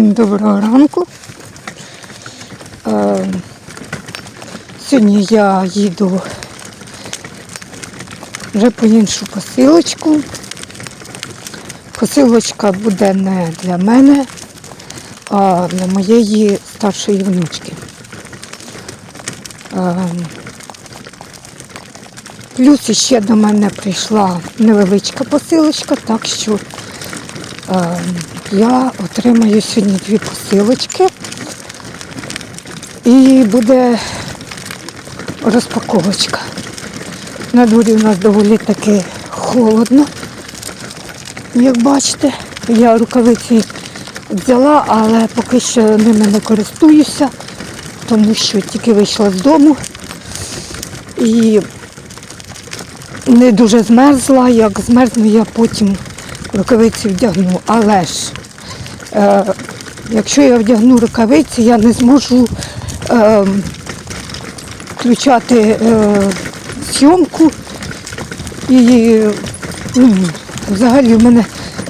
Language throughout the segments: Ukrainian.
Всім доброго ранку. Е, сьогодні я їду вже по іншу посилочку. Посилочка буде не для мене, а для моєї старшої внучки. Е, плюс ще до мене прийшла невеличка посилочка, так що Е, Я отримаю сьогодні дві посилочки і буде розпаковочка. На дворі у нас доволі таки холодно. Як бачите, я рукавиці взяла, але поки що ними не користуюся, тому що тільки вийшла з дому і не дуже змерзла. Як змерзну, я потім рукавиці вдягну. Але ж, якщо я вдягну рукавиці, я не зможу е, включати е, зйомку і ну, взагалі в мене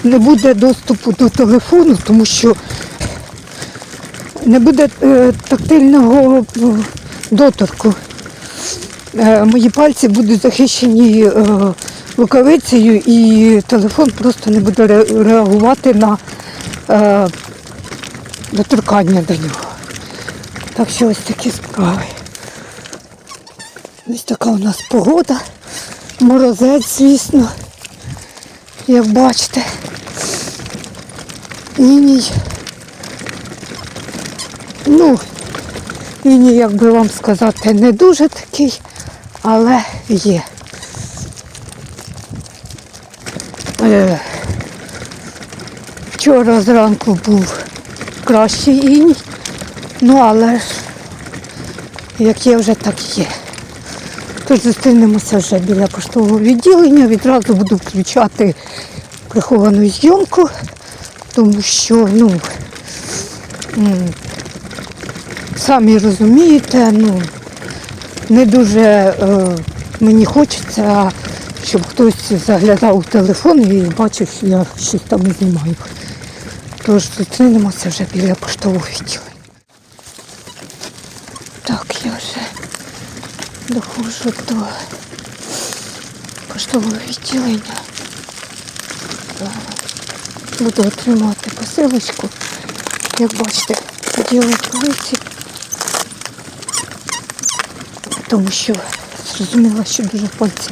не буде доступу до телефону, тому що не буде е, тактильного е, доторку. Е, мої пальці будуть захищені е, рукавицею і телефон просто не буде реагувати на е, доторкання до нього. Так що ось такі справи. Ось така у нас погода. Морозець, звісно, як бачите. Іній. Ну, іній, як би вам сказати, не дуже такий, але є. Вчора зранку був кращий іній, ну але ж як є вже так є. Тож зустрінемося вже біля поштового відділення, відразу буду включати приховану зйомку, тому що, ну, самі розумієте, ну, не дуже е, мені хочеться, щоб хтось заглядав у телефон і бачив, що я щось там знімаю. Тож зустрінемося вже біля поштового відділення. Так, я вже доходжу до поштового відділення. Буду отримувати посилочку. Як бачите, ділаю полиці, тому що зрозуміла, що дуже пальці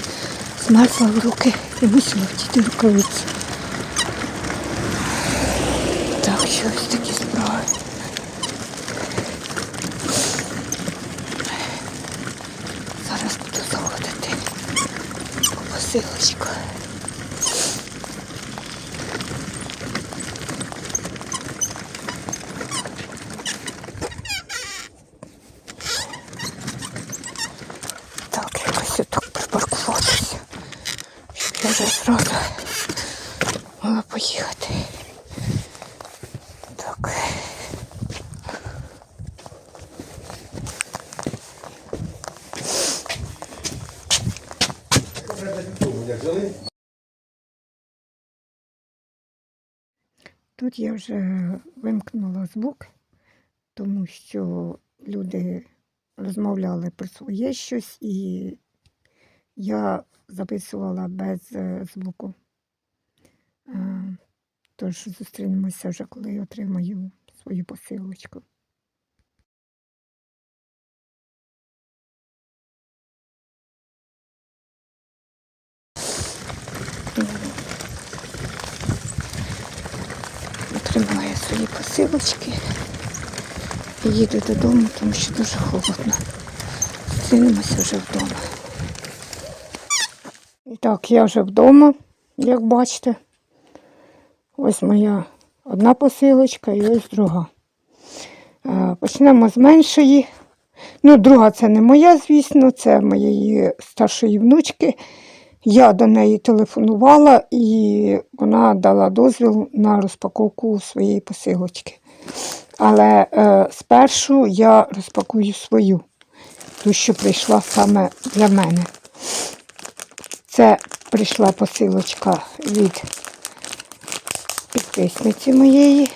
змерзла в руки і мусила втіти рукавиці. Так, що такі справи. Зараз буду заходити по посилочку. Так, якось отак припаркуватися. Я вже зразу могла поїхати. Я вже вимкнула звук, тому що люди розмовляли про своє щось, і я записувала без е, звуку. Е, Тож зустрінемося вже, коли я отримаю свою посилочку. Я свої посилочки і їду додому, тому що дуже холодно. Зустрінемося вже вдома. І так, я вже вдома, як бачите. Ось моя одна посилочка і ось друга. Почнемо з меншої. Ну, друга це не моя, звісно, це моєї старшої внучки. Я до неї телефонувала і вона дала дозвіл на розпаковку своєї посилочки. Але е, спершу я розпакую свою, ту, що прийшла саме для мене. Це прийшла посилочка від підписниці моєї.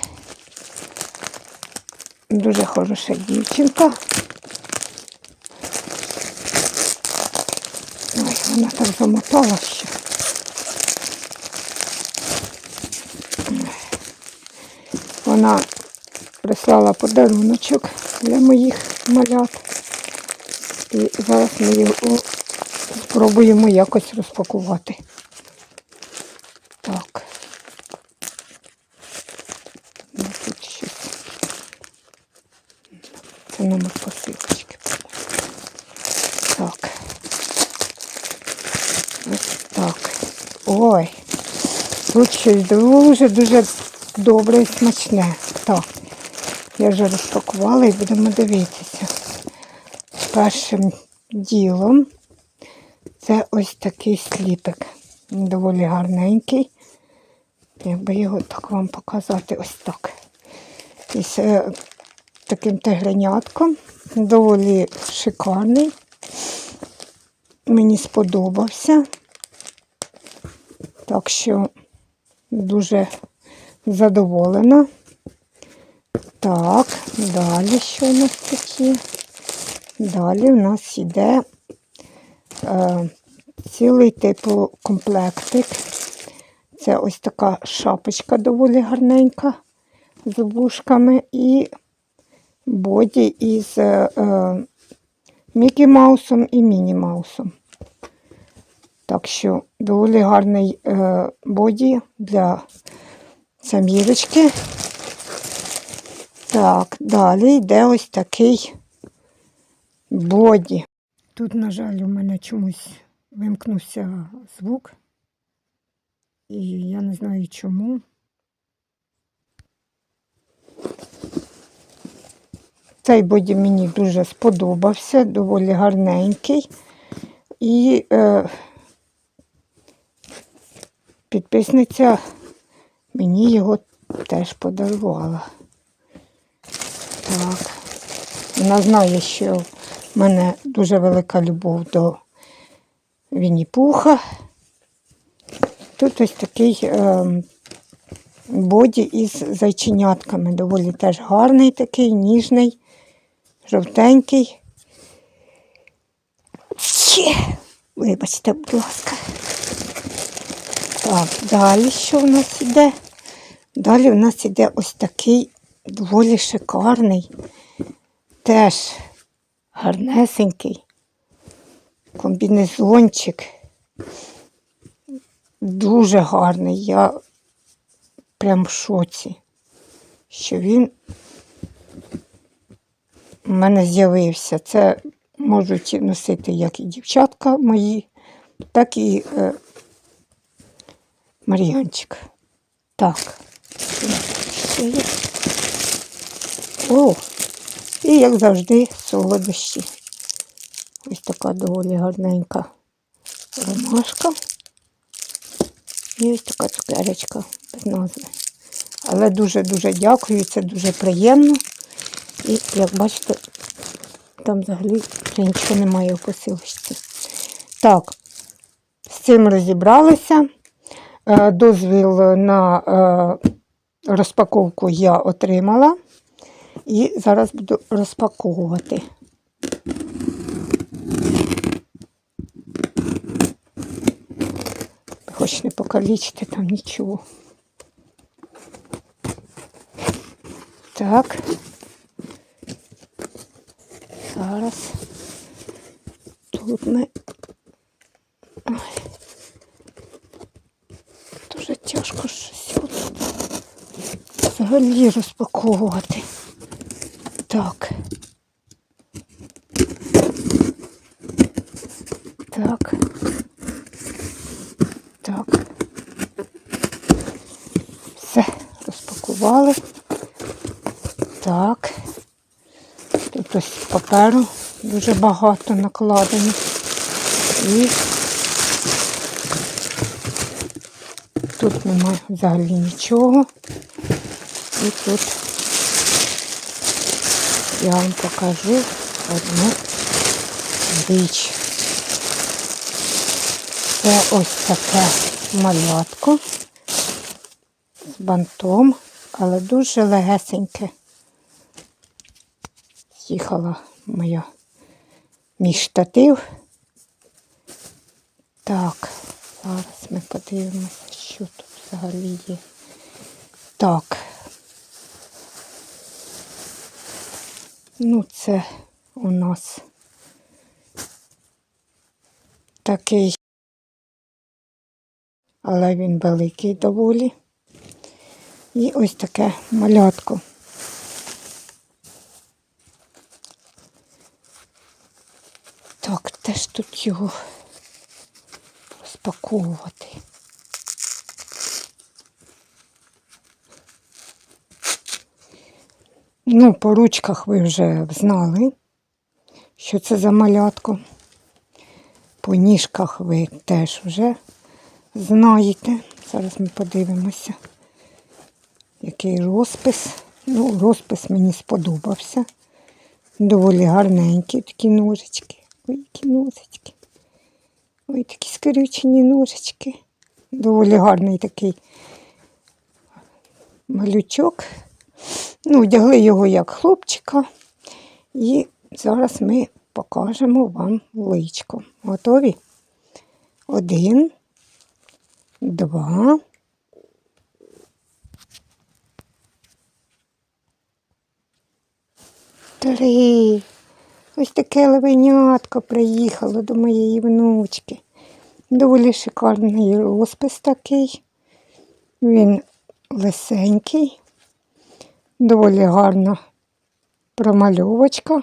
дуже хороша дівчинка. Ой, вона так замотала ще. Вона прислала подаруночок для моїх малят. І зараз ми його спробуємо якось розпакувати. Так. Ну, тут щось. Це номер посилочки. Так. Ось так. Ой. Тут щось дуже-дуже добре і смачне. Так. Я вже розпакувала і будемо дивитися. Першим ділом це ось такий сліпик. Доволі гарненький. Якби його так вам показати ось так. Із е, таким тигренятком. Доволі шикарний. Мені сподобався. Так що дуже задоволена. Так, далі що у нас такі? Далі у нас йде е, цілий типу комплектик. Це ось така шапочка доволі гарненька з вушками і боді із е, е, Мікі Маусом і Міні Маусом. Так що доволі гарний е, боді для самірочки. Так, далі йде ось такий боді. Тут, на жаль, у мене чомусь вимкнувся звук. І я не знаю чому. Цей боді мені дуже сподобався, доволі гарненький. І е, підписниця мені його теж подарувала. Так. Вона знає, що в мене дуже велика любов до Вінні-Пуха. Тут ось такий е, боді із зайченятками. Доволі теж гарний такий, ніжний, жовтенький. Вибачте, будь ласка. Так, далі що в нас іде? Далі в нас іде ось такий доволі шикарний, теж гарнесенький комбінезончик. Дуже гарний. Я прям в шоці, що він у мене з'явився. Це можуть носити як і дівчатка мої, так і е, Мар'янчик. Так. О, і як завжди, солодощі. Ось така доволі гарненька ромашка. І ось така цукерочка без назви. Але дуже-дуже дякую, це дуже приємно. І, як бачите, там взагалі вже нічого немає в посилочці. Так, з цим розібралися. Е, Дозвіл на е, розпаковку я отримала. І зараз буду розпаковувати. Хоч не покалічити там нічого. Так. Зараз тут ми. Дуже тяжко щось от взагалі розпаковувати. Так. Так. Так. Все, розпакували. Так. Тут ось паперу дуже багато накладено. І тут немає взагалі нічого. І тут я вам покажу одну річ. Це ось таке малятко з бантом, але дуже легесеньке. з'їхала моя мій штатив. Так, зараз ми подивимося, що тут взагалі є. Так. Ну, це у нас такий, але він великий доволі. І ось таке малятко. Так, де ж тут його розпаковувати? Ну, по ручках ви вже знали, що це за малятко. По ніжках ви теж вже знаєте. Зараз ми подивимося, який розпис. Ну, розпис мені сподобався. Доволі гарненькі такі ножички. Ой, які ножички. Ой, такі скрючені ножички. Доволі гарний такий малючок. Ну, вдягли його як хлопчика. І зараз ми покажемо вам личко. Готові? Один, два. Три. Ось таке левенятко приїхало до моєї внучки. Доволі шикарний розпис такий. Він лисенький, доволі гарна промальовочка.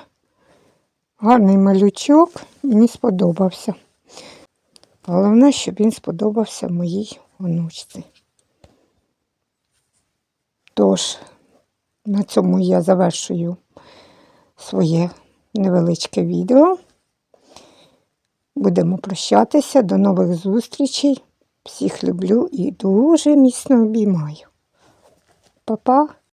Гарний малючок, мені сподобався. Головне, щоб він сподобався моїй онучці. Тож, на цьому я завершую своє невеличке відео. Будемо прощатися. До нових зустрічей. Всіх люблю і дуже міцно обіймаю. Па-па!